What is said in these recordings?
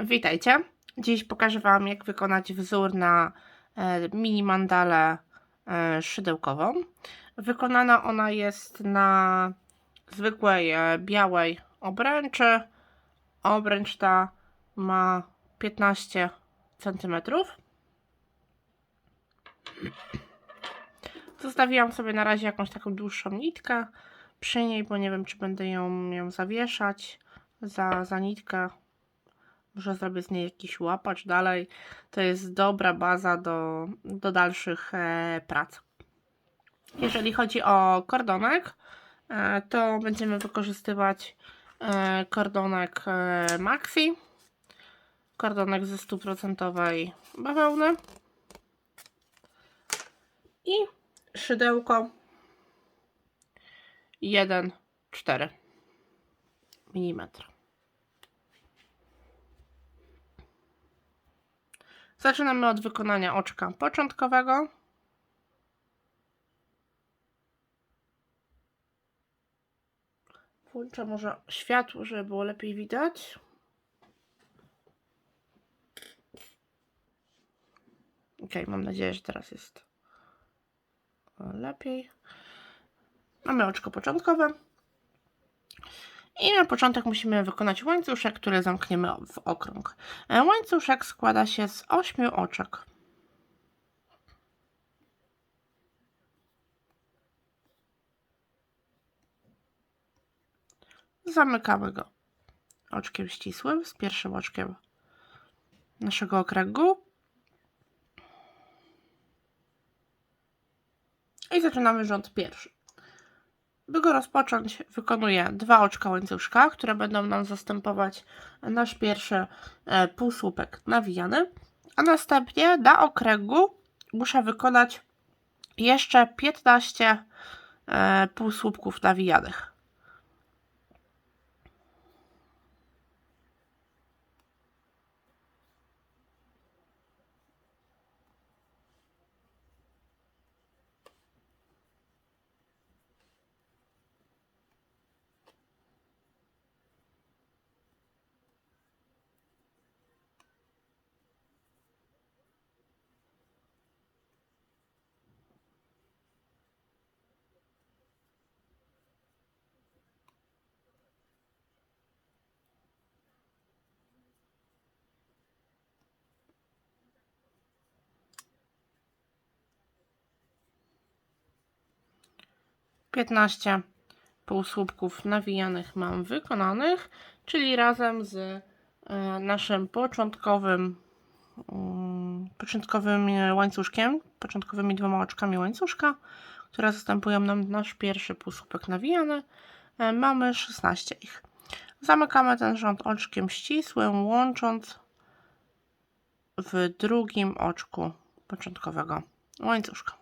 Witajcie. Dziś pokażę Wam, jak wykonać wzór na e, mini mandalę e, szydełkową. Wykonana ona jest na zwykłej e, białej obręczy. Obręcz ta ma 15 cm. Zostawiłam sobie na razie jakąś taką dłuższą nitkę przy niej, bo nie wiem, czy będę ją, ją zawieszać za, za nitkę. Może zrobię z niej jakiś łapacz dalej. To jest dobra baza do, do dalszych e, prac. Jeżeli chodzi o kordonek, e, to będziemy wykorzystywać e, kordonek e, Maxi. Kordonek ze 100% bawełny. I szydełko 1,4 mm. Zaczynamy od wykonania oczka początkowego. Włączę może światło, żeby było lepiej widać. Ok, mam nadzieję, że teraz jest lepiej. Mamy oczko początkowe. I na początek musimy wykonać łańcuszek, który zamkniemy w okrąg. E, Łańcuszek składa się z 8 oczek. Zamykamy go oczkiem ścisłym z pierwszym oczkiem naszego okręgu. I zaczynamy rząd pierwszy. By go rozpocząć, wykonuję dwa oczka łańcuszka, które będą nam zastępować nasz pierwszy e, półsłupek nawijany, a następnie na okręgu muszę wykonać jeszcze 15 e, półsłupków nawijanych. Piętnaście półsłupków nawijanych mam wykonanych, czyli razem z e, naszym początkowym mm, początkowym łańcuszkiem, początkowymi dwoma oczkami łańcuszka, które zastępują nam nasz pierwszy półsłupek nawijany. E, Mamy 16 ich. Zamykamy ten rząd oczkiem ścisłym, łącząc w drugim oczku początkowego łańcuszka.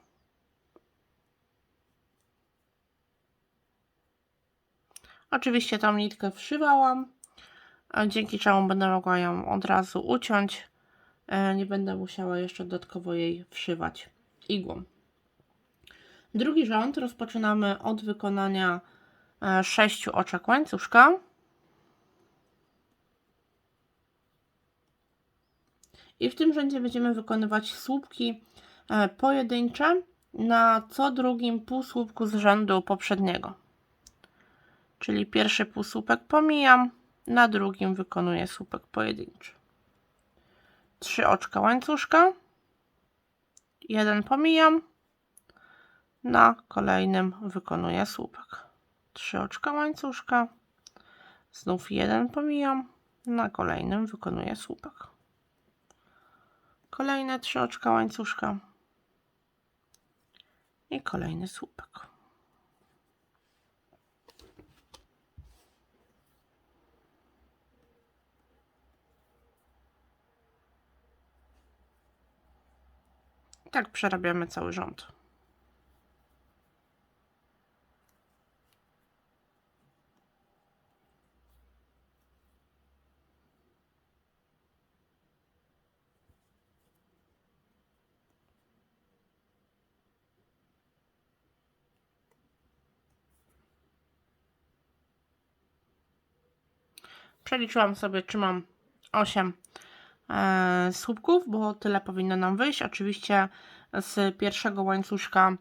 Oczywiście tą nitkę wszywałam, dzięki czemu będę mogła ją od razu uciąć. E, Nie będę musiała jeszcze dodatkowo jej wszywać igłą. Drugi rząd rozpoczynamy od wykonania e, sześciu oczek łańcuszka. I w tym rzędzie będziemy wykonywać słupki e, pojedyncze na co drugim półsłupku z rzędu poprzedniego. Czyli pierwszy półsłupek pomijam, na drugim wykonuję słupek pojedynczy. Trzy oczka łańcuszka, jeden pomijam, na kolejnym wykonuję słupek. Trzy oczka łańcuszka, znów jeden pomijam, na kolejnym wykonuję słupek. Kolejne trzy oczka łańcuszka i kolejny słupek. Tak przerabiamy cały rząd. Przeliczyłam sobie, czy mam 8 e, słupków, bo tyle powinno nam wyjść. Oczywiście z pierwszego łańcuszka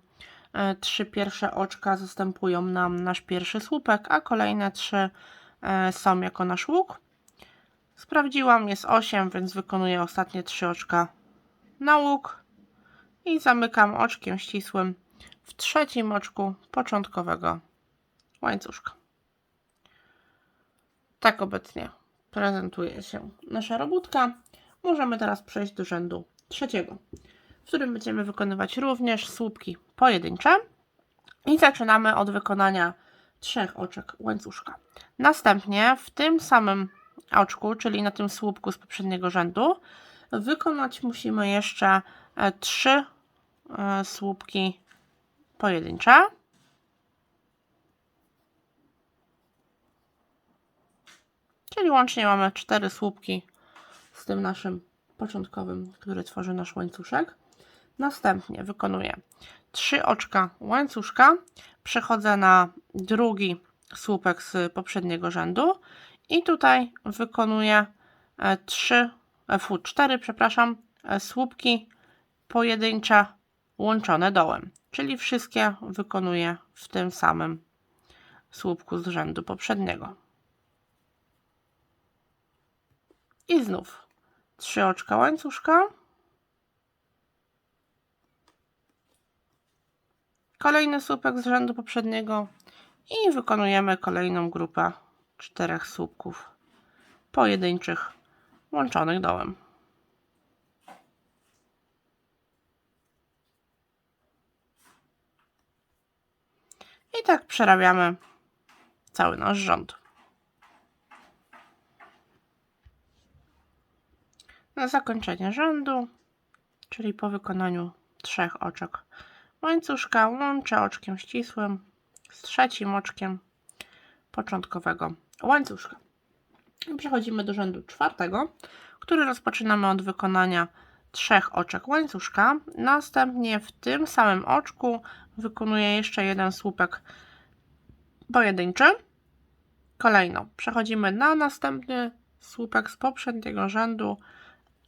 e, trzy pierwsze oczka zastępują nam nasz pierwszy słupek, a kolejne trzy e, są jako nasz łuk. Sprawdziłam, jest 8, więc wykonuję ostatnie trzy oczka na łuk i zamykam oczkiem ścisłym w trzecim oczku początkowego łańcuszka. Tak obecnie prezentuje się nasza robótka. Możemy teraz przejść do rzędu trzeciego, w którym będziemy wykonywać również słupki pojedyncze i zaczynamy od wykonania trzech oczek łańcuszka. Następnie w tym samym oczku, czyli na tym słupku z poprzedniego rzędu, wykonać musimy jeszcze e, trzy e, słupki pojedyncze. Czyli łącznie mamy cztery słupki z tym naszym początkowym, który tworzy nasz łańcuszek. Następnie wykonuję trzy oczka łańcuszka, przechodzę na drugi słupek z poprzedniego rzędu i tutaj wykonuję e, trzy, e, fu, cztery, przepraszam, e, słupki pojedyncze łączone dołem, czyli wszystkie wykonuję w tym samym słupku z rzędu poprzedniego. I znów trzy oczka łańcuszka. Kolejny słupek z rzędu poprzedniego i wykonujemy kolejną grupę czterech słupków pojedynczych łączonych dołem. I tak przerabiamy cały nasz rząd. Na zakończenie rzędu, czyli po wykonaniu trzech oczek łańcuszka, łączę oczkiem ścisłym z trzecim oczkiem początkowego łańcuszka. Przechodzimy do rzędu czwartego, który rozpoczynamy od wykonania trzech oczek łańcuszka. Następnie w tym samym oczku wykonuję jeszcze jeden słupek pojedynczy. Kolejno przechodzimy na następny słupek z poprzedniego rzędu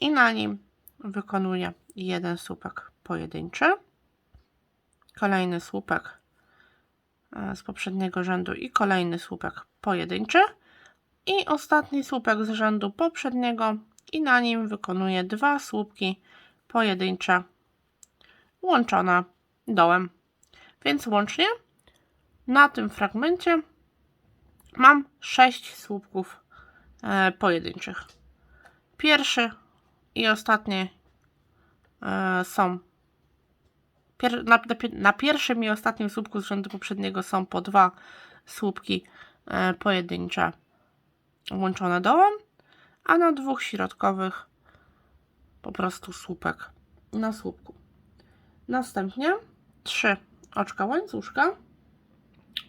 i na nim wykonuję jeden słupek pojedynczy. Kolejny słupek e, z poprzedniego rzędu i kolejny słupek pojedynczy. I ostatni słupek z rzędu poprzedniego i na nim wykonuję dwa słupki pojedyncze łączone dołem. Więc łącznie na tym fragmencie mam 6 słupków e, pojedynczych. Pierwszy i ostatnie e, są pier, na, na, pierwszym i ostatnim słupku z rzędu poprzedniego są po dwa słupki e, pojedyncze łączone dołem, a na dwóch środkowych po prostu słupek na słupku. Następnie trzy oczka łańcuszka.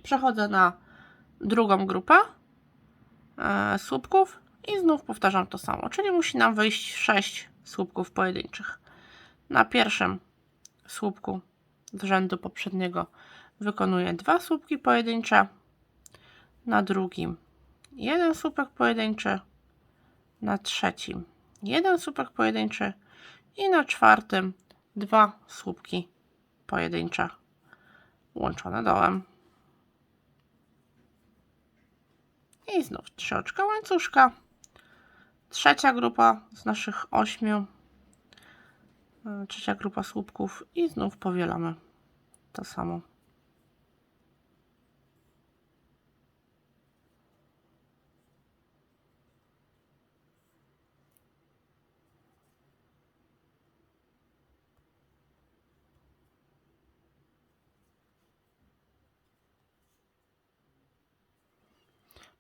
Przechodzę na drugą grupę e, słupków i znów powtarzam to samo, czyli musi nam wyjść 6 słupków pojedynczych. Na pierwszym słupku z rzędu poprzedniego wykonuję dwa słupki pojedyncze, na drugim jeden słupek pojedynczy, na trzecim jeden słupek pojedynczy i na czwartym dwa słupki pojedyncze łączone dołem. I znów trzy oczka łańcuszka. Trzecia grupa z naszych ośmiu. E, trzecia grupa słupków i znów powielamy to samo.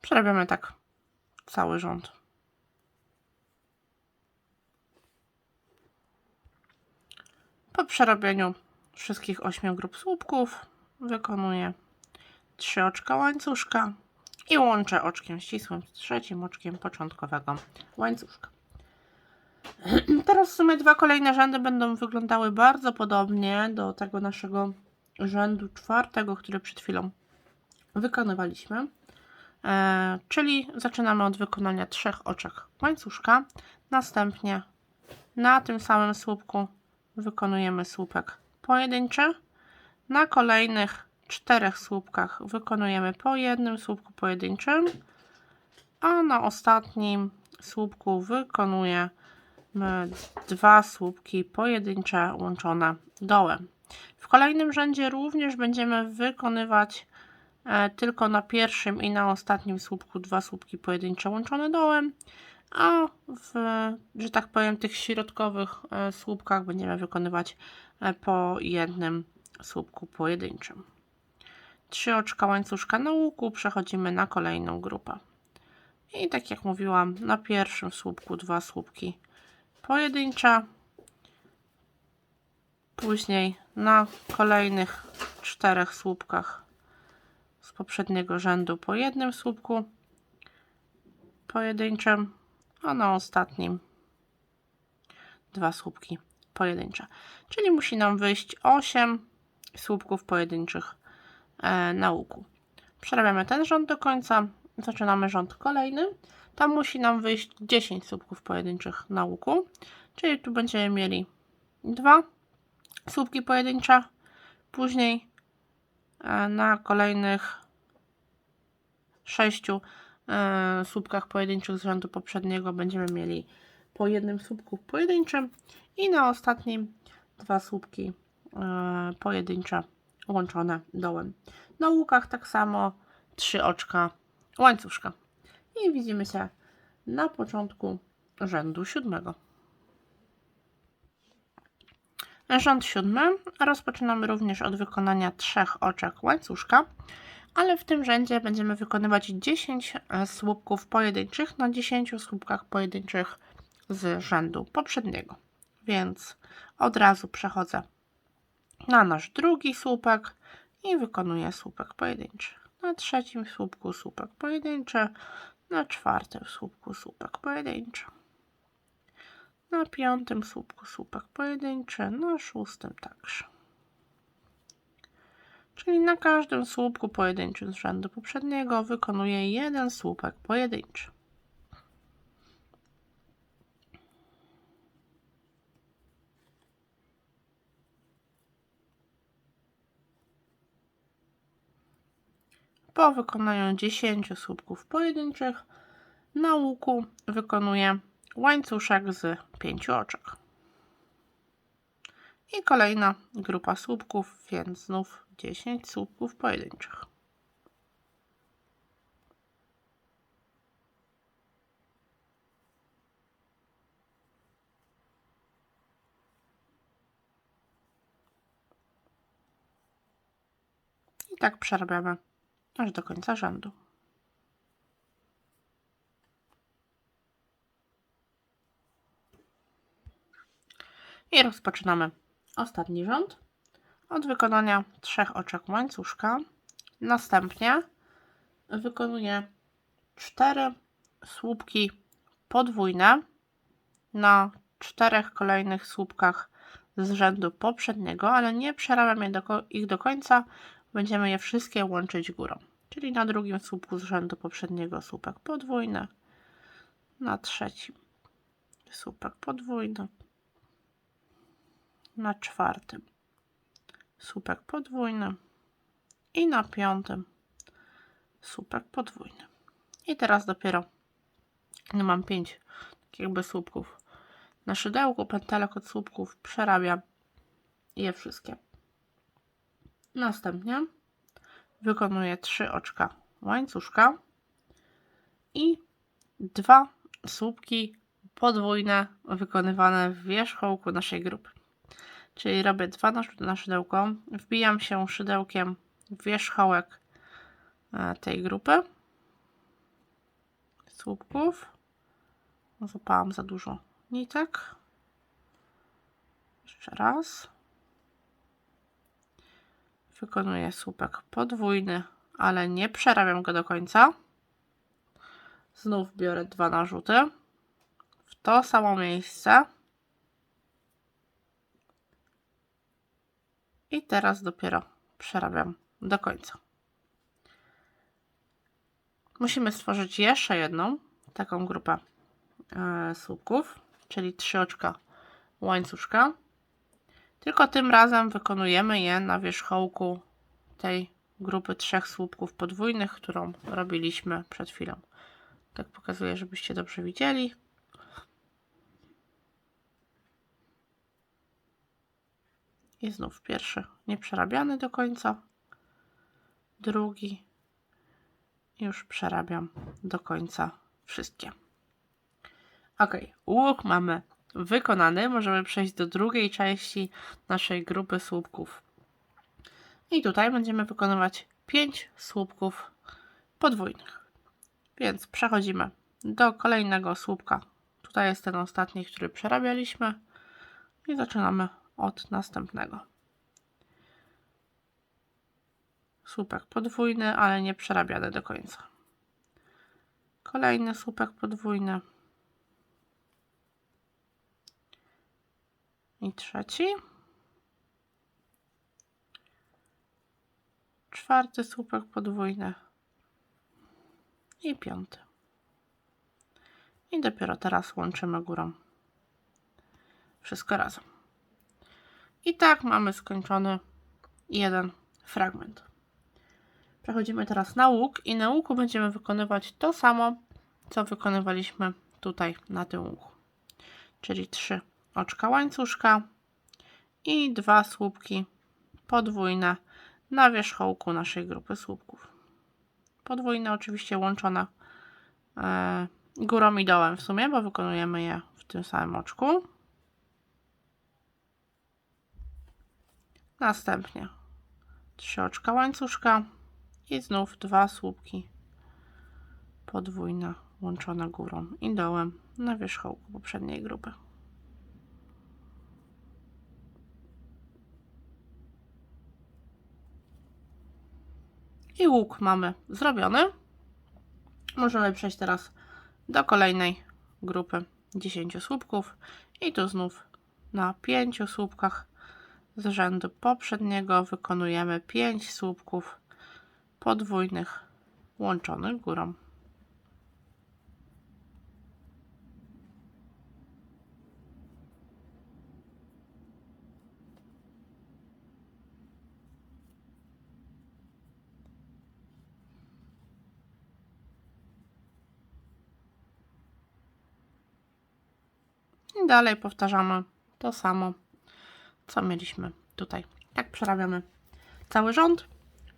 Przerabiamy tak cały rząd. Po przerobieniu wszystkich 8 grup słupków wykonuję 3 oczka łańcuszka i łączę oczkiem ścisłym z trzecim oczkiem początkowego łańcuszka. Teraz w sumie dwa kolejne rzędy będą wyglądały bardzo podobnie do tego naszego rzędu czwartego, który przed chwilą wykonywaliśmy. E, czyli zaczynamy od wykonania trzech oczek łańcuszka. Następnie na tym samym słupku wykonujemy słupek pojedynczy. Na kolejnych czterech słupkach wykonujemy po jednym słupku pojedynczym, a na ostatnim słupku wykonujemy dwa słupki pojedyncze łączone dołem. W kolejnym rzędzie również będziemy wykonywać e, tylko na pierwszym i na ostatnim słupku dwa słupki pojedyncze łączone dołem, a w, że tak powiem, tych środkowych e, słupkach będziemy wykonywać e, po jednym słupku pojedynczym. Trzy oczka łańcuszka na łuku, przechodzimy na kolejną grupę. I tak jak mówiłam, na pierwszym słupku dwa słupki pojedyncze, później na kolejnych czterech słupkach z poprzedniego rzędu po jednym słupku pojedynczym, a na ostatnim dwa słupki pojedyncze. Czyli musi nam wyjść 8 słupków pojedynczych e, na łuku. Przerabiamy ten rząd do końca, zaczynamy rząd kolejny. Tam musi nam wyjść 10 słupków pojedynczych na łuku, czyli tu będziemy mieli dwa słupki pojedyncze, później e, na kolejnych sześciu e, słupkach pojedynczych z rzędu poprzedniego będziemy mieli po jednym słupku pojedynczym i na ostatnim dwa słupki e, pojedyncze łączone dołem. Na łukach tak samo trzy oczka łańcuszka. I widzimy się na początku rzędu siódmego. Rząd siódmy. Rozpoczynamy również od wykonania trzech oczek łańcuszka, ale w tym rzędzie będziemy wykonywać 10 e, słupków pojedynczych na 10 słupkach pojedynczych z rzędu poprzedniego. Więc od razu przechodzę na nasz drugi słupek i wykonuję słupek pojedynczy. Na trzecim słupku słupek pojedynczy, na czwartym słupku słupek pojedynczy. Na piątym słupku słupek pojedynczy, na szóstym także. Czyli na każdym słupku pojedynczym z rzędu poprzedniego wykonuję jeden słupek pojedynczy. Po wykonaniu 10 słupków pojedynczych na łuku wykonuję łańcuszek z 5 oczek. I kolejna grupa słupków, więc znów 10 słupków pojedynczych. I tak przerabiamy aż do końca rzędu. I rozpoczynamy ostatni rząd od wykonania trzech oczek łańcuszka. Następnie wykonuję cztery słupki podwójne. Na czterech kolejnych słupkach z rzędu poprzedniego, ale nie przerabiam ich do końca, będziemy je wszystkie łączyć górą. Czyli na drugim słupku z rzędu poprzedniego słupek podwójny, na trzecim słupek podwójny, na czwartym słupek podwójny i na piątym słupek podwójny. I teraz dopiero no mam pięć jakby słupków na szydełku, pętelek od słupków przerabiam je wszystkie. Następnie wykonuję trzy oczka łańcuszka i dwa słupki podwójne wykonywane w wierzchołku naszej grupy. Czyli robię dwa na szydełko, wbijam się szydełkiem w wierzchołek e, tej grupy słupków. Zapałam za dużo nitek. Jeszcze raz. Wykonuję słupek podwójny, ale nie przerabiam go do końca. Znów biorę dwa narzuty w to samo miejsce. I teraz dopiero przerabiam do końca. musimy stworzyć jeszcze jedną taką grupę e, słupków, czyli trzy oczka łańcuszka. Tylko tym razem wykonujemy je na wierzchołku tej grupy trzech słupków podwójnych, którą robiliśmy przed chwilą. Tak pokazuję, żebyście dobrze widzieli. I znów pierwszy nieprzerabiany do końca, drugi już przerabiam do końca wszystkie. Ok, łuk mamy wykonany. Możemy przejść do drugiej części naszej grupy słupków. I tutaj będziemy wykonywać 5 słupków podwójnych. Więc przechodzimy do kolejnego słupka. Tutaj jest ten ostatni, który przerabialiśmy. I zaczynamy od następnego. Słupek podwójny, ale nie przerabiany do końca. Kolejny słupek podwójny. I trzeci. Czwarty słupek podwójny. I piąty. I dopiero teraz łączymy górą. Wszystko razem. I tak mamy skończony jeden fragment. Przechodzimy teraz na łuk i na łuku będziemy wykonywać to samo, co wykonywaliśmy tutaj na tym łuku. Czyli trzy oczka łańcuszka i dwa słupki podwójne na wierzchołku naszej grupy słupków. Podwójne oczywiście łączone e, górą i dołem w sumie, bo wykonujemy je w tym samym oczku. Następnie trzy oczka łańcuszka i znów dwa słupki podwójne łączone górą i dołem na wierzchołku poprzedniej grupy. I łuk mamy zrobiony. Możemy przejść teraz do kolejnej grupy 10 słupków i tu znów na 5 słupkach z rzędu poprzedniego wykonujemy 5 słupków podwójnych łączonych górą. I dalej powtarzamy to samo, co mieliśmy tutaj. Tak przerabiamy cały rząd.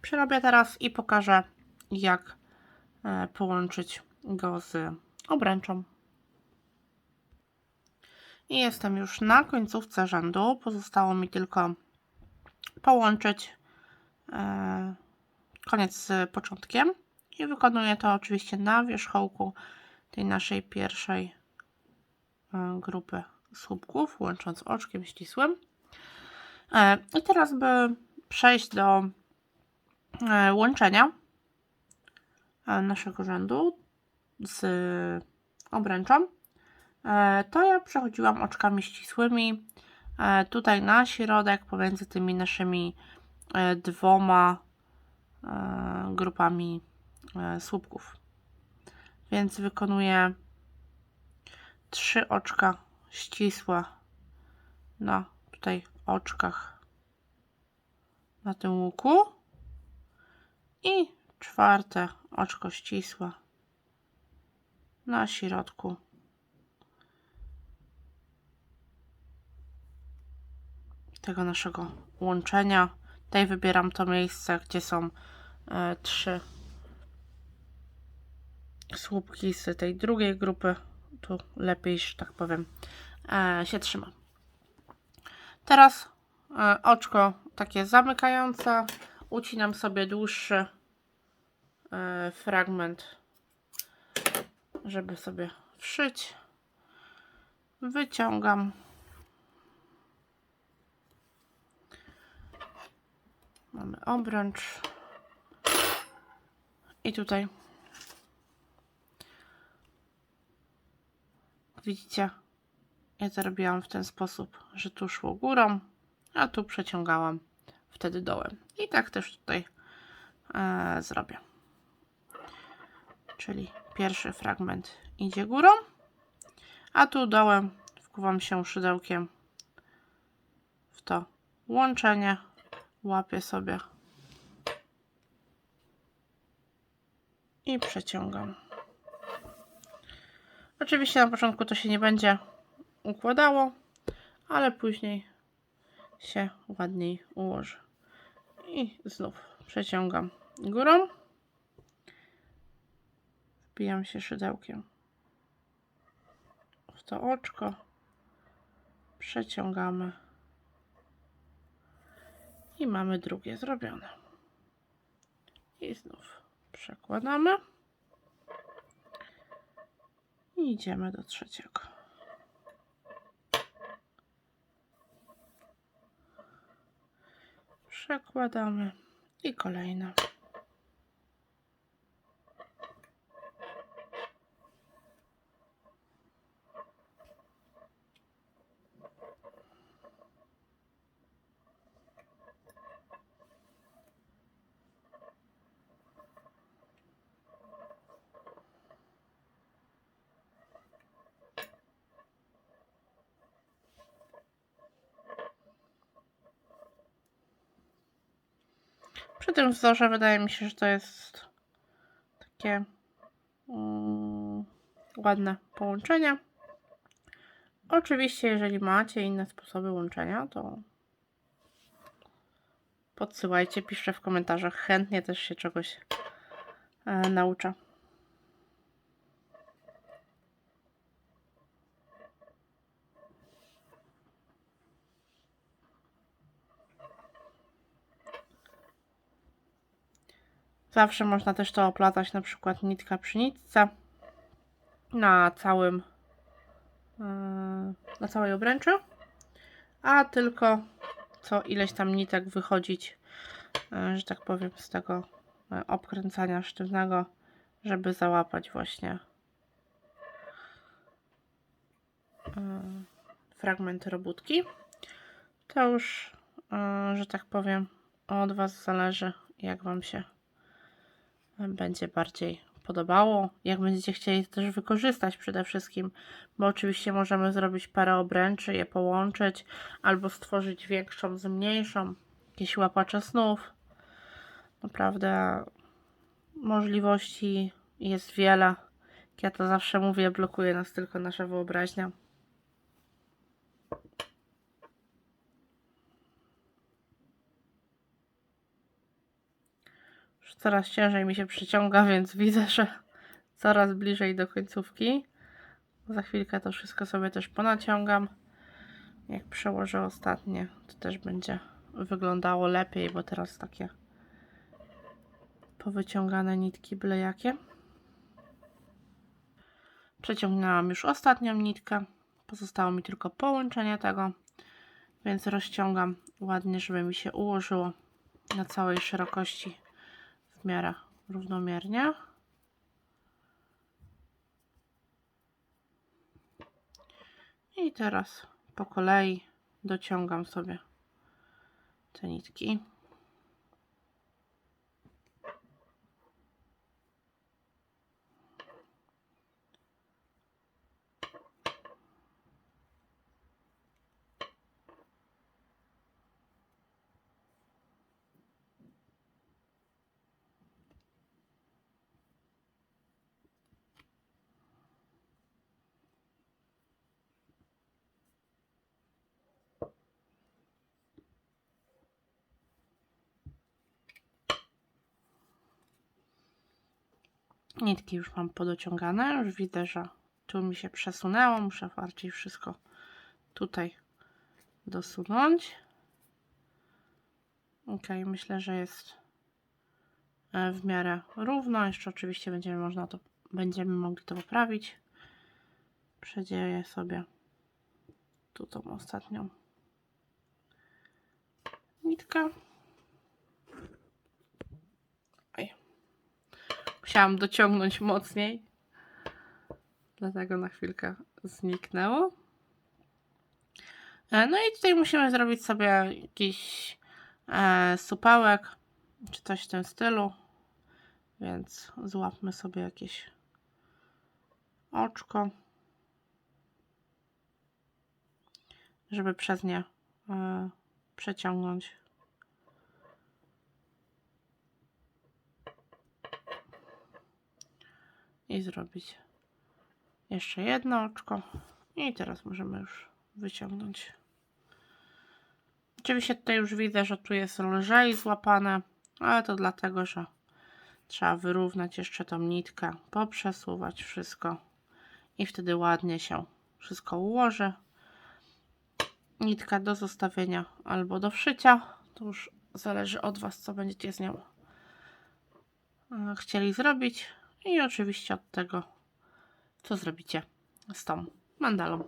Przerabię teraz i pokażę, jak e, połączyć go z obręczą. I jestem już na końcówce rzędu. Pozostało mi tylko połączyć e, koniec z początkiem. I wykonuję to oczywiście na wierzchołku tej naszej pierwszej E, grupy słupków, łącząc oczkiem ścisłym. E, I teraz, by przejść do e, łączenia naszego rzędu z obręczą, to ja przechodziłam oczkami ścisłymi tutaj na środek pomiędzy tymi naszymi dwoma grupami słupków. Więc wykonuję trzy oczka ścisłe na tutaj oczkach. Na tym łuku. I czwarte oczko ścisłe. Na środku. Tego naszego łączenia. Tutaj wybieram to miejsce, gdzie są e, trzy słupki z tej drugiej grupy. Tu lepiej, że tak powiem, e, się trzyma. Teraz e, oczko takie zamykające. Ucinam sobie dłuższy e, fragment, żeby sobie wszyć. Wyciągam. Mamy obręcz. I tutaj widzicie, ja to robiłam w ten sposób, że tu szło górą, a tu przeciągałam wtedy dołem. I tak też tutaj e, zrobię. Czyli pierwszy fragment idzie górą, a tu dołem wkuwam się szydełkiem w to łączenie. Łapię sobie i przeciągam. Oczywiście na początku to się nie będzie układało, ale później się ładniej ułoży. I znów przeciągam górą. Wbijam się szydełkiem w to oczko. Przeciągamy. I mamy drugie zrobione. I znów przekładamy. I idziemy do trzeciego. Przekładamy i kolejne. Przy tym wzorze wydaje mi się, że to jest takie mm, ładne połączenie. Oczywiście, jeżeli macie inne sposoby łączenia, to podsyłajcie, piszcie w komentarzach. Chętnie też się czegoś e, nauczę. Zawsze można też to oplatać na przykład nitka przy nitce na całym yy, na całej obręczy, a tylko co ileś tam nitek wychodzić, yy, że tak powiem, z tego yy, obkręcania sztywnego, żeby załapać właśnie fragmenty robótki. To już, że tak powiem, od Was zależy, jak Wam się będzie bardziej podobało. Jak będziecie chcieli to też wykorzystać przede wszystkim, bo oczywiście możemy zrobić parę obręczy, je połączyć, albo stworzyć większą z mniejszą, jakieś łapacze snów. Naprawdę możliwości jest wiele. Jak ja to zawsze mówię, blokuje nas tylko nasza wyobraźnia. Już coraz ciężej mi się przyciąga, więc widzę, że coraz bliżej do końcówki. Za chwilkę to wszystko sobie też ponaciągam. Jak przełożę ostatnie, to też będzie wyglądało lepiej, bo teraz takie powyciągane nitki byle jakie. Przeciągnęłam już ostatnią nitkę. Pozostało mi tylko połączenie tego, więc rozciągam ładnie, żeby mi się ułożyło na całej szerokości w równomiernie. I teraz po kolei dociągam sobie te nitki. Nitki już mam podociągane, już widzę, że tu mi się przesunęło, muszę bardziej wszystko tutaj dosunąć. Ok, myślę, że jest e, w miarę równo. Jeszcze oczywiście będziemy można to, będziemy mogli to poprawić. Przedzieję sobie tu tą ostatnią nitkę. Musiałam dociągnąć mocniej. Dlatego na chwilkę zniknęło. E, no i tutaj musimy zrobić sobie jakiś e, supełek, czy coś w tym stylu. Więc złapmy sobie jakieś oczko, żeby przez nie e, przeciągnąć. I zrobić jeszcze jedno oczko. I teraz możemy już wyciągnąć. Oczywiście tutaj już widzę, że tu jest lżej złapane, ale to dlatego, że trzeba wyrównać jeszcze tą nitkę, poprzesuwać wszystko i wtedy ładnie się wszystko ułoży. Nitka do zostawienia albo do wszycia. To już zależy od Was, co będziecie z nią e, chcieli zrobić. I oczywiście od tego, co zrobicie z tą mandalą.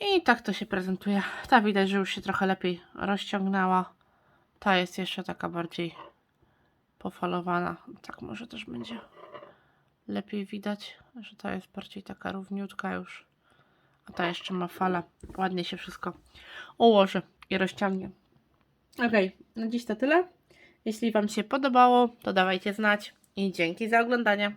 I tak to się prezentuje. Ta widać, że już się trochę lepiej rozciągnęła. Ta jest jeszcze taka bardziej pofalowana. Tak może też będzie lepiej widać, że ta jest bardziej taka równiutka już. A ta jeszcze ma falę. Ładnie się wszystko ułoży i rozciągnie. Ok, na dziś to tyle. Jeśli Wam się podobało, to dawajcie znać i dzięki za oglądanie.